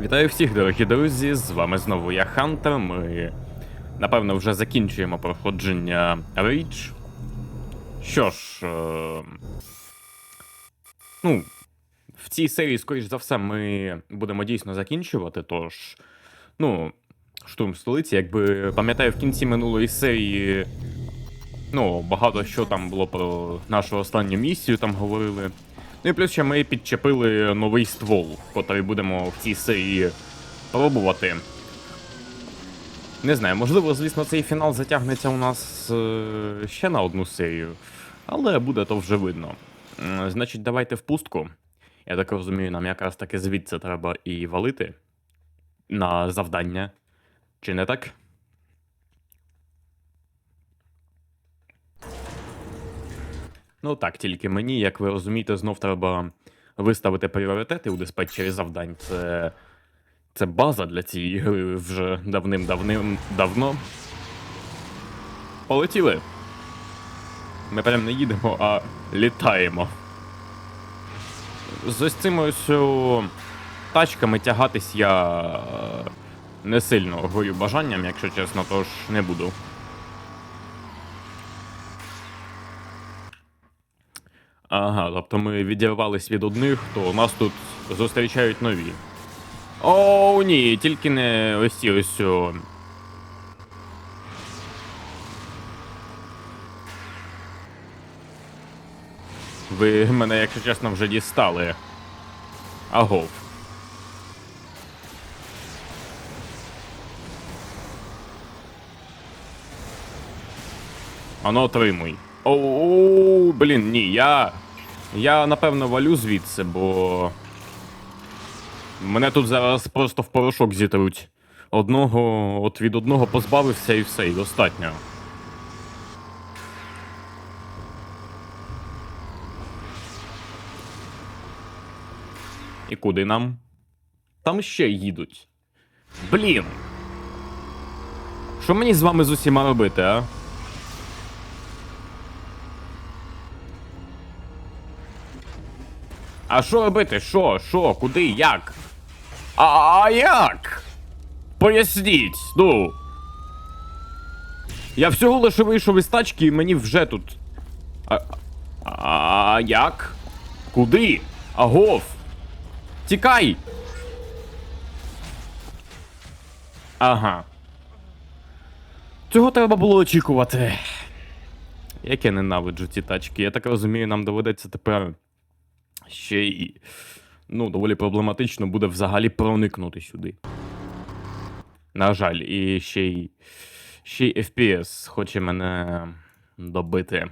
Вітаю всіх, дорогі друзі! З вами знову я Хантер. Ми напевно вже закінчуємо проходження Rage. Що ж. Е... Ну, в цій серії, скоріш за все, ми будемо дійсно закінчувати, тож. Ну, штурм столиці, якби пам'ятаю, в кінці минулої серії. Ну, багато що там було про нашу останню місію, там говорили. Ну і плюс ще ми підчепили новий ствол, котрий будемо в цій серії пробувати. Не знаю, можливо, звісно, цей фінал затягнеться у нас е, ще на одну серію, але буде то вже видно. М, Значить, давайте в пустку. Я так розумію, нам якраз таки звідси треба і валити на завдання. Чи не так? Ну так, тільки мені, як ви розумієте, знов треба виставити пріоритети у диспетчері завдань. Це, це база для цієї гри вже давним-давним давно. Полетіли. Ми прям не їдемо, а літаємо. З ось цими ось тачками тягатись я е, не сильно горю бажанням, якщо чесно, тож не буду. Ага, тобто ми відірвались від одних, то нас тут зустрічають нові. О, ні, тільки не ось ці ось. о. Ви мене, якщо чесно, вже дістали. Агов. Ану, отримуй. Оу, блін, ні, я. Я напевно валю звідси, бо. Мене тут зараз просто в порошок зітруть. Одного, от від одного позбавився і все, і достатньо. І куди нам? Там ще їдуть. Блін. Що мені з вами з усіма робити, а? А що робити? Що? Що? Куди? Як? А, а як? Поясніть, ну. Я всього лише вийшов із тачки і мені вже тут. А, а як? Куди? Агов? Тікай! Ага. Цього треба було очікувати. Як я ненавиджу ці тачки. Я так розумію, нам доведеться тепер ще й. Ну, доволі проблематично буде взагалі проникнути сюди. На жаль, і ще й. Ще й FPS хоче мене добити.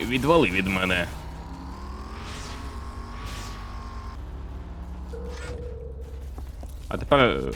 Відвали від мене. А тепер е,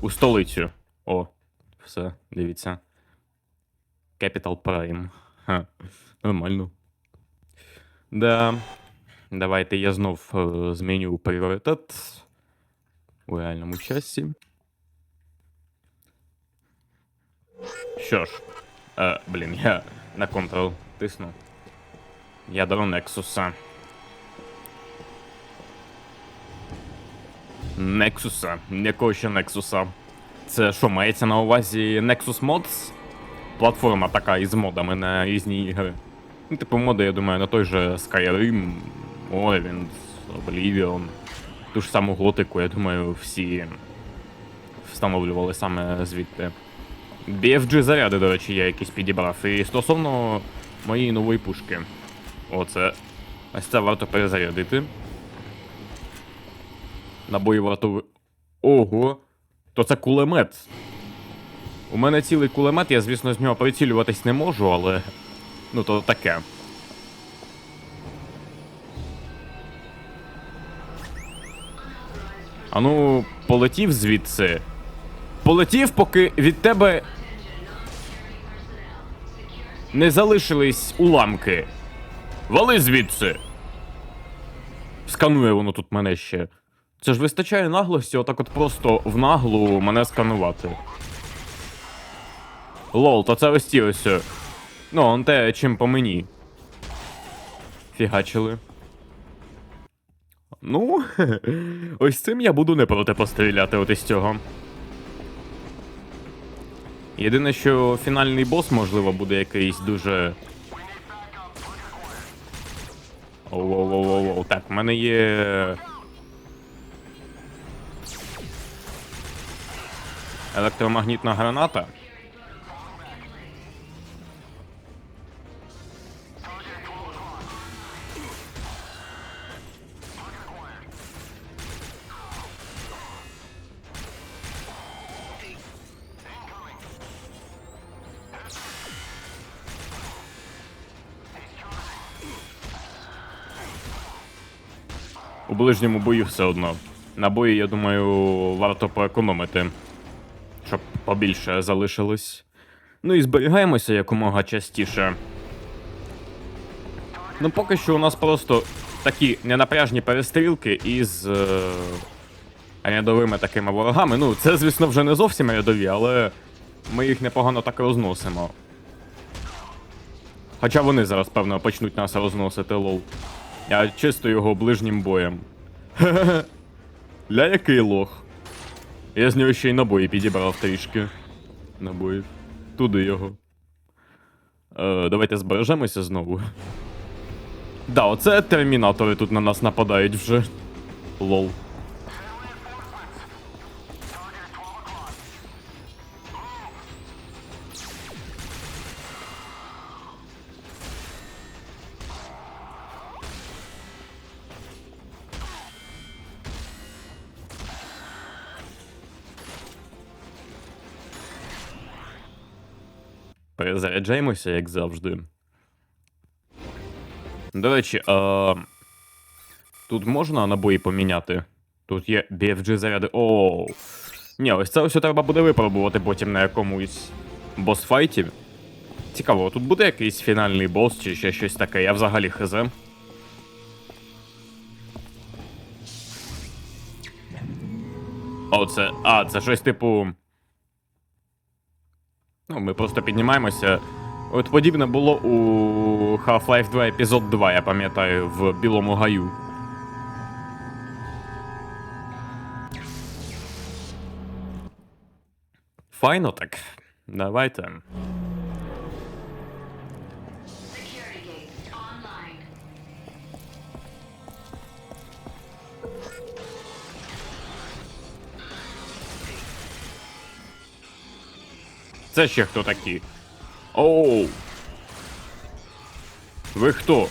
у столицю. О, все, дивіться. Capital Prime. Ха, нормально. Да. Давайте я знов е, зміню пріоритет у реальному часі. Що ж, е, блін, я на Ctrl тисну. Ядро Нексуса. Нексуса, якого ще Нексуса? Це що, мається на увазі Nexus Mods? Платформа така із модами на різні ігри. Ну, типу, моди, я думаю, на той же Skyrim, Morrowind, Oblivion. Ту ж саму готику, я думаю, всі встановлювали саме звідти. BFG заряди, до речі, я якісь підібрав. І стосовно моєї нової пушки. Оце. Ось це варто перезарядити. Набої варто. ви- Ого! То це кулемет. У мене цілий кулемет, я, звісно, з нього прицілюватись не можу, але. Ну, то таке. А ну, полетів звідси. Полетів, поки від тебе. Не залишились уламки. Вали звідси. Сканує воно тут мене ще. Це ж вистачає наглості, отак от просто в наглу мене сканувати. Лол, то це ось ті ось. Ну, он те, чим по мені. фігачили. Ну, ось цим я буду не проти постріляти от із цього. Єдине, що фінальний бос, можливо, буде якийсь дуже. Оу-оу-оу-оу. Так, в мене є. Електромагнітна граната. У ближньому бою все одно. Набої, я думаю, варто поекономити, щоб побільше залишилось. Ну і зберігаємося якомога частіше. Ну, поки що у нас просто такі ненапряжні перестрілки із е, рядовими такими ворогами. Ну, це, звісно, вже не зовсім рядові, але ми їх непогано так розносимо. Хоча вони зараз, певно, почнуть нас розносити лол. Я чисто його ближнім боєм. Ля який лох. Я з нього ще й набої підібрав трішки. Набої. Туди його. Е, давайте збережемося знову. Да, оце термінатори тут на нас нападають вже. Лол. Перезаряджаємося, як завжди. До речі, а... тут можна набої поміняти? Тут є BFG заряди. Оу. Ні, ось це ось треба буде випробувати потім на якомусь босфайті. Цікаво, тут буде якийсь фінальний бос чи ще щось таке, я взагалі хз. Оце. А, це щось типу. Ну, ми просто піднімаємося. От подібне було у Half-Life 2 епізод 2, я пам'ятаю, в Білому Гаю. Файно так. Давайте. Це ще хто такі? Оу. Ви хто?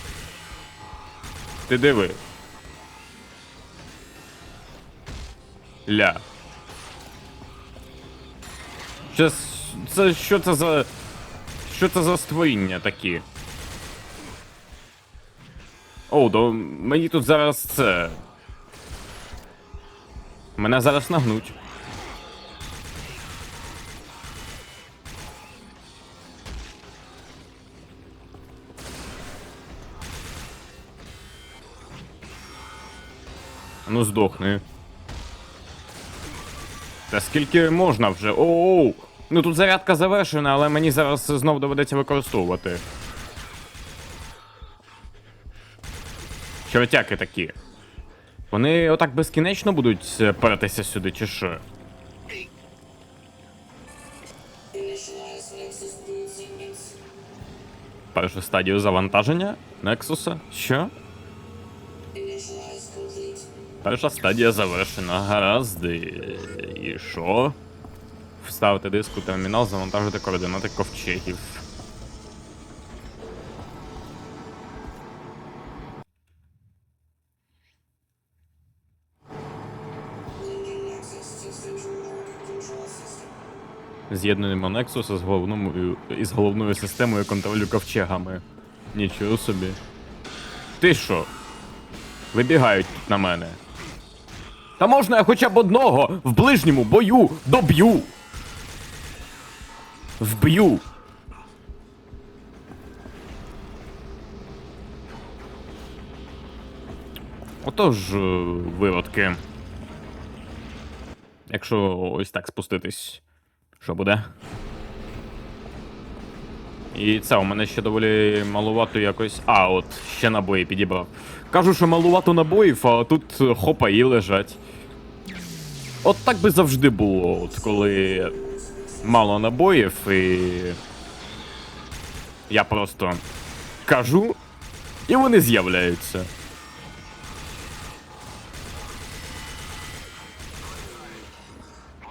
Ти диви. Ля. Це, це що це за. Що це за створіння такі? Оу, то мені тут зараз це. Мене зараз нагнуть. Ну здохни. Та скільки можна вже? Оу! Ну тут зарядка завершена, але мені зараз знов доведеться використовувати. Чортяки такі. Вони отак безкінечно будуть е, сюди, чи що? Першу стадію завантаження Нексуса? Що? Перша стадія завершена. Гаразд. І, що? Вставити диск у термінал, завантажити координати ковчегів. З'єднуємо Nexus з головною із головною системою контролю ковчегами. Нічого собі. Ти що? Вибігають тут на мене. Та можна я хоча б одного в ближньому бою доб'ю. Вб'ю. Отож, е, виродки. Якщо ось так спуститись, що буде? І це у мене ще доволі малувато якось. А, от, ще набої підібрав. Кажу, що малувато набоїв, а тут е, хопа і лежать. От так би завжди було, от коли мало набоїв і. Я просто кажу, і вони з'являються.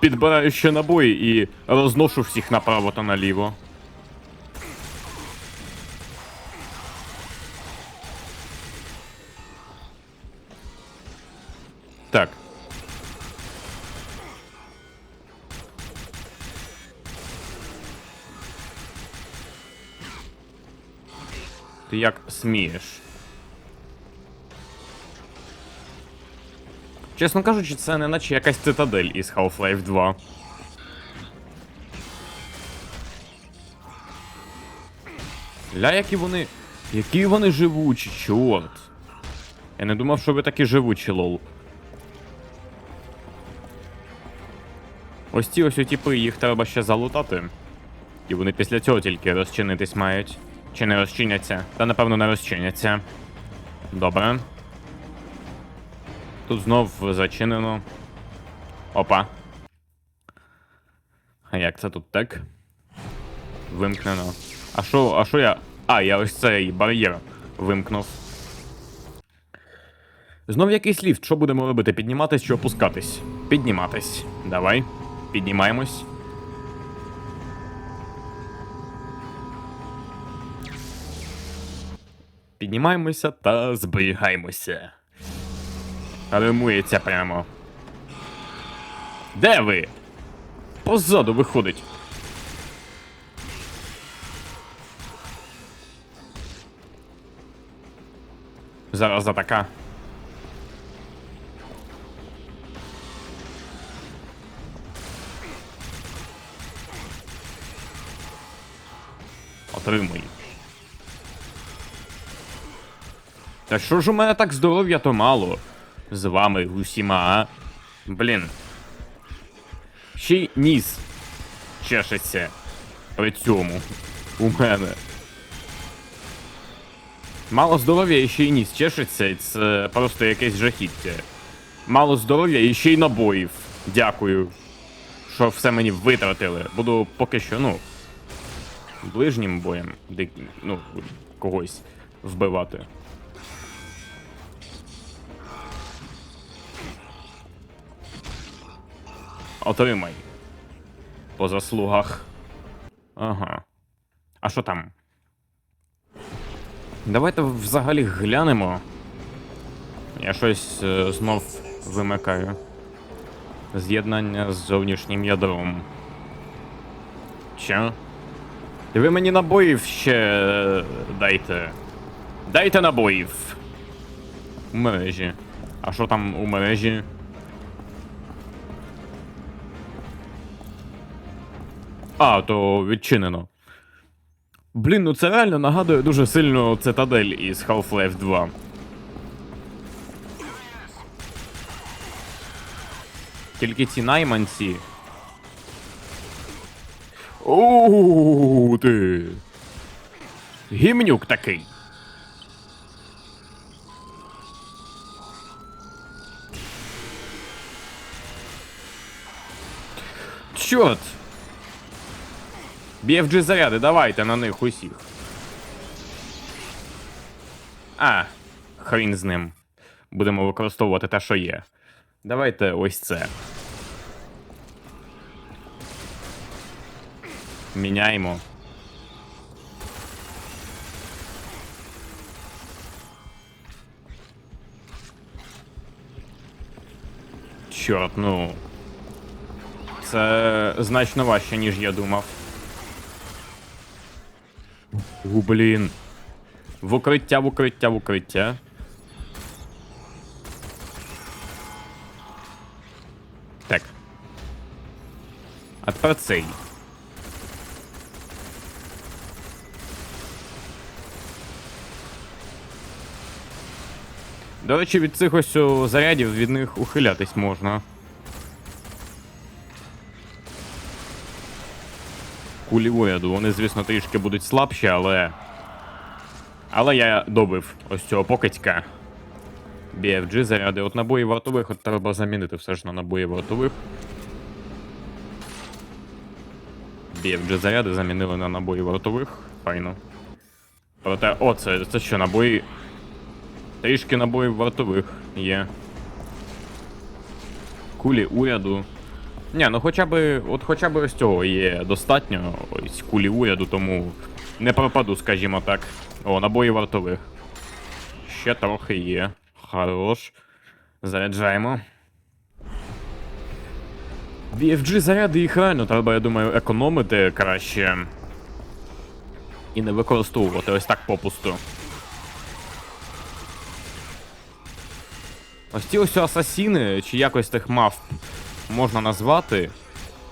Підбираю ще набої і розношу всіх направо та наліво. Ти як смієш? Чесно кажучи, це не наче якась цитадель із Half-Life 2. Ля, які вони. Які вони живучі, чорт. Я не думав, що ви такі живучі, лол. Ось ці ось типи, їх треба ще залутати. І вони після цього тільки розчинитись мають. Чи не розчиняться? Та напевно не розчиняться. Добре. Тут знов зачинено. Опа. А як це тут так? Вимкнено. А що, а що я. А, я ось цей бар'єр вимкнув. Знов якийсь ліфт. Що будемо робити? Підніматись чи опускатись? Підніматись. Давай. Піднімаємось. Піднімаємося та зберігаємося. Римується прямо. Де ви? Позаду виходить. Зараз атака. Отримуй. Та що ж у мене так здоров'я то мало? З вами усіма, а? Блін. Ще й ніс чешеться при цьому у мене. Мало здоров'я і ще й ніс чешеться, і це просто якесь жахіття. Мало здоров'я і ще й набоїв. Дякую. Що все мені витратили. Буду поки що, ну. Ближнім боєм, дик, ну, когось вбивати. Отримай. По заслугах. Ага. А що там? Давайте взагалі глянемо. Я щось е, знов вимикаю. З'єднання з зовнішнім ядром. І ви мені набоїв ще е, дайте. Дайте набоїв. У мережі. А що там у мережі? А, то відчинено. Блін, ну це реально нагадує дуже сильно цитадель із Half-Life 2. Тільки ці найманці. Оу ти. Гімнюк такий. Чорт! BFG заряди, давайте на них усіх. А, хрін з ним. Будемо використовувати те, що є. Давайте ось це. Міняємо. Чорт, ну. Це значно важче, ніж я думав. У, блін. В укриття, в укриття, в укриття. Так. А тепер цей. До речі, від цих ось зарядів від них ухилятись можна. Кулі уряду. Вони, звісно, трішки будуть слабші, але. Але я добив ось цього покидька. BFG заряди. От набої вартових, от треба замінити все ж на набої вартових. BFG заряди замінили на набої вартових. Файно. Проте, о, це, це що, набої. Трішки набоїв вартових є. Кулі уряду. Ні, ну хоча б, от хоча б ось цього є достатньо, ось кулі уряду, тому не пропаду, скажімо так. О, набої вартових. Ще трохи є. Хорош. Заряджаємо. BFG заряди їх реально треба, я думаю, економити краще. І не використовувати ось так попусту. Ось ці ось асасіни, чи якось тих мавп можна назвати,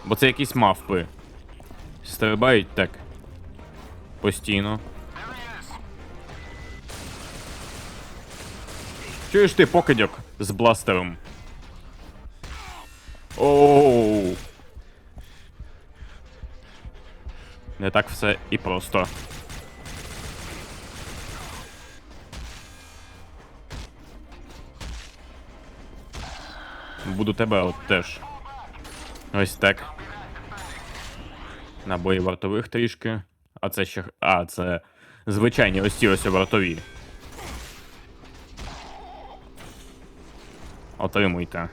бо це якісь мавпи. Стрибають так. Постійно. Чуєш ти покидьок з бластером? Оу. Не так все і просто. Буду тебе от теж. Ось так. Набої вартових трішки. А це ще. А, це звичайні ось ці ось вартові. Отримуйте.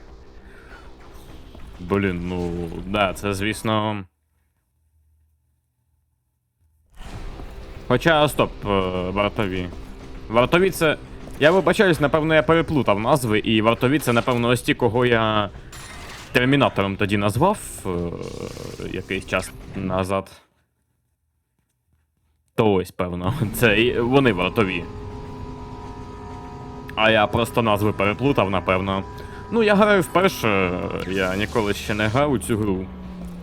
Блін, ну. Да, це звісно. Хоча, стоп, е, вартові. Вартові це. Я вибачаюсь, напевно, я переплутав назви, і вартові це, напевно, ось ті, кого я термінатором тоді назвав е, якийсь час назад. То ось, певно, це і вони вартові. А я просто назви переплутав, напевно. Ну, я граю вперше, я ніколи ще не грав у цю гру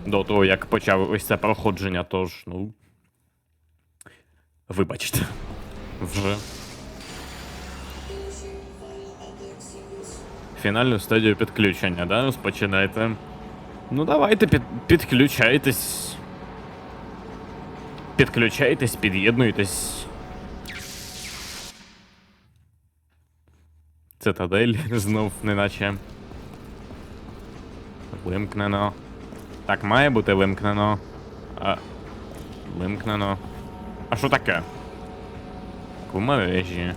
до того, як почав ось це проходження, тож, ну. Вибачте. Вже. Фінальну стадію підключення, да? Розпочинайте. Ну давайте під, підключайтесь. Підключайтесь, під'єднуйтесь. Цитадель знов неначе. Вимкнено. Так, має бути вимкнено. А. Вимкнено. А що таке? В мережі.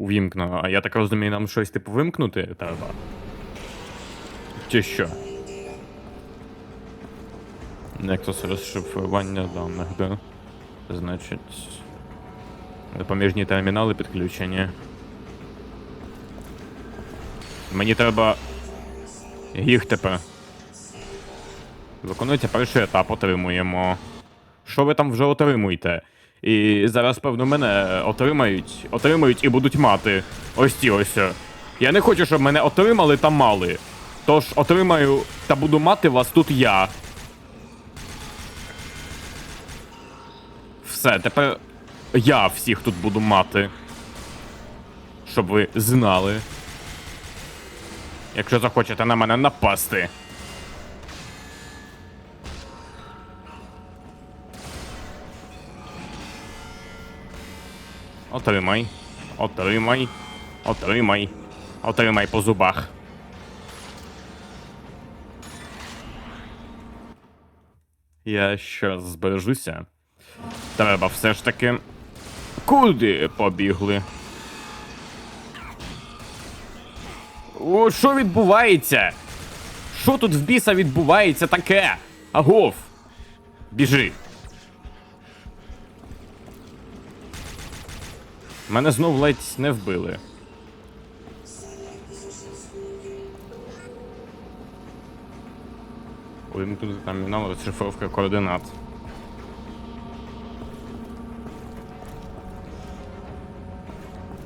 Увімкнено. А я так розумію, нам щось типу вимкнути треба. Чи що? Nexus розшифрування даних, да? Значить. Допоміжні термінали підключені. Мені треба. Їх тепер. Виконується перший етап, отримуємо. Що ви там вже отримуєте? І зараз, певно, мене отримають, отримають і будуть мати. Ось ці ось. Я не хочу, щоб мене отримали та мали. Тож отримаю та буду мати вас тут я. Все, тепер я всіх тут буду мати. Щоб ви знали. Якщо захочете на мене напасти. Отримай. Отримай. Отримай. Отримай по зубах. Я щас збережуся. Треба все ж таки. Куди побігли? О, що відбувається? Що тут в біса відбувається таке? Агов! Біжи. Мене знов ледь не вбили. Увімкнути термінал розшифровка координат.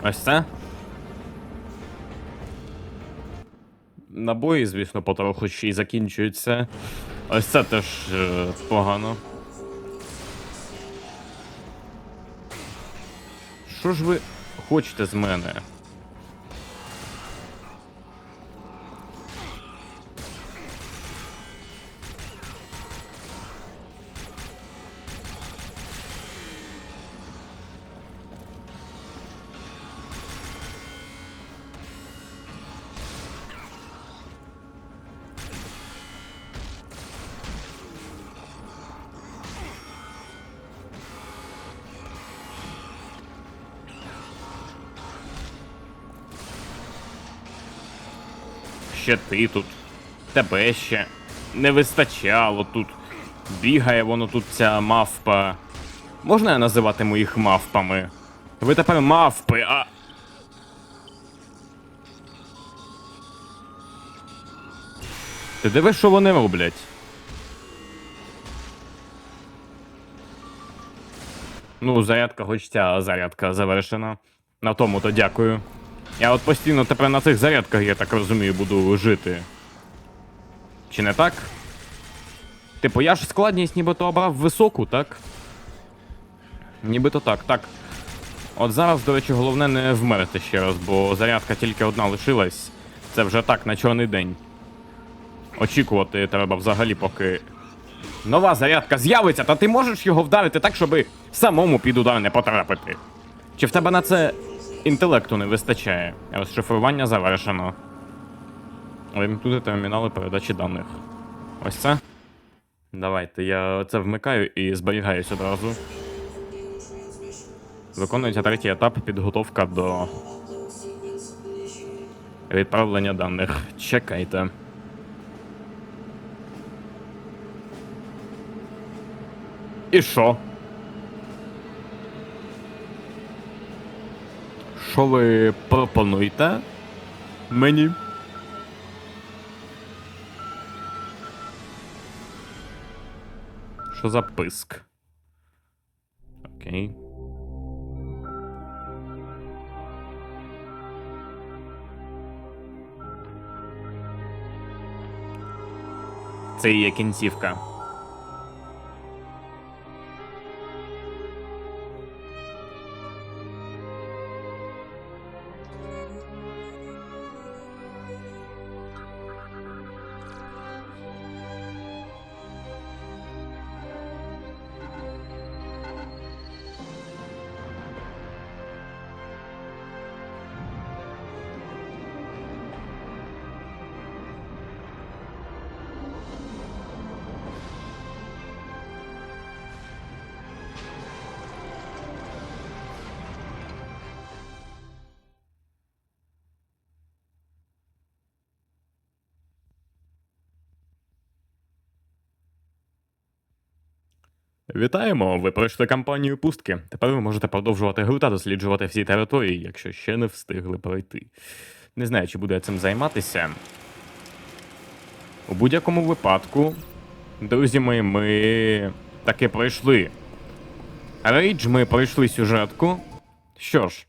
Ось це. Набої, звісно, потроху ще й закінчуються. Ось це теж е, погано. Що ж ви хочете з мене? Ще ти тут. Тебе ще не вистачало тут. Бігає воно тут ця мавпа. Можна я називатиму їх мавпами? Ви тепер мавпи, а. Ти дивиш, що вони роблять? Ну, зарядка, хоч ця зарядка завершена. На тому то дякую. Я от постійно тепер на цих зарядках, я так розумію, буду жити. Чи не так? Типу, я ж складність нібито обрав високу, так? Нібито так, так. От зараз, до речі, головне не вмерти ще раз, бо зарядка тільки одна лишилась. Це вже так, на чорний день. Очікувати треба взагалі, поки. Нова зарядка з'явиться, та ти можеш його вдарити так, щоби самому під удар не потрапити. Чи в тебе на це інтелекту не вистачає? Розшифрування завершено. Вимкнути термінали передачі даних. Ось це. Давайте, я це вмикаю і зберігаюсь одразу. Виконується третій етап підготовка до відправлення даних. Чекайте. І що? Що ви пропонуєте? Мені? Що за писк? Окей. Це є кінцівка. Вітаємо! Ви пройшли кампанію пустки. Тепер ви можете продовжувати гру та досліджувати всі території, якщо ще не встигли пройти. Не знаю, чи буду я цим займатися. У будь-якому випадку, друзі мої, ми таки пройшли. Рейдж, ми пройшли сюжетку. Що ж,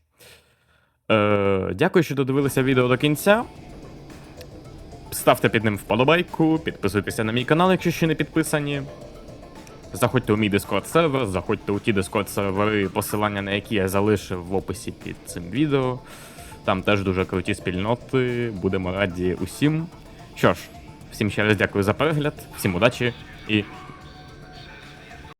е, дякую, що додивилися відео до кінця. Ставте під ним вподобайку, підписуйтеся на мій канал, якщо ще не підписані. Заходьте у мій Discord сервер, заходьте у ті Discord сервери, посилання на які я залишив в описі під цим відео. Там теж дуже круті спільноти. Будемо раді усім. Що ж, всім ще раз дякую за перегляд, всім удачі і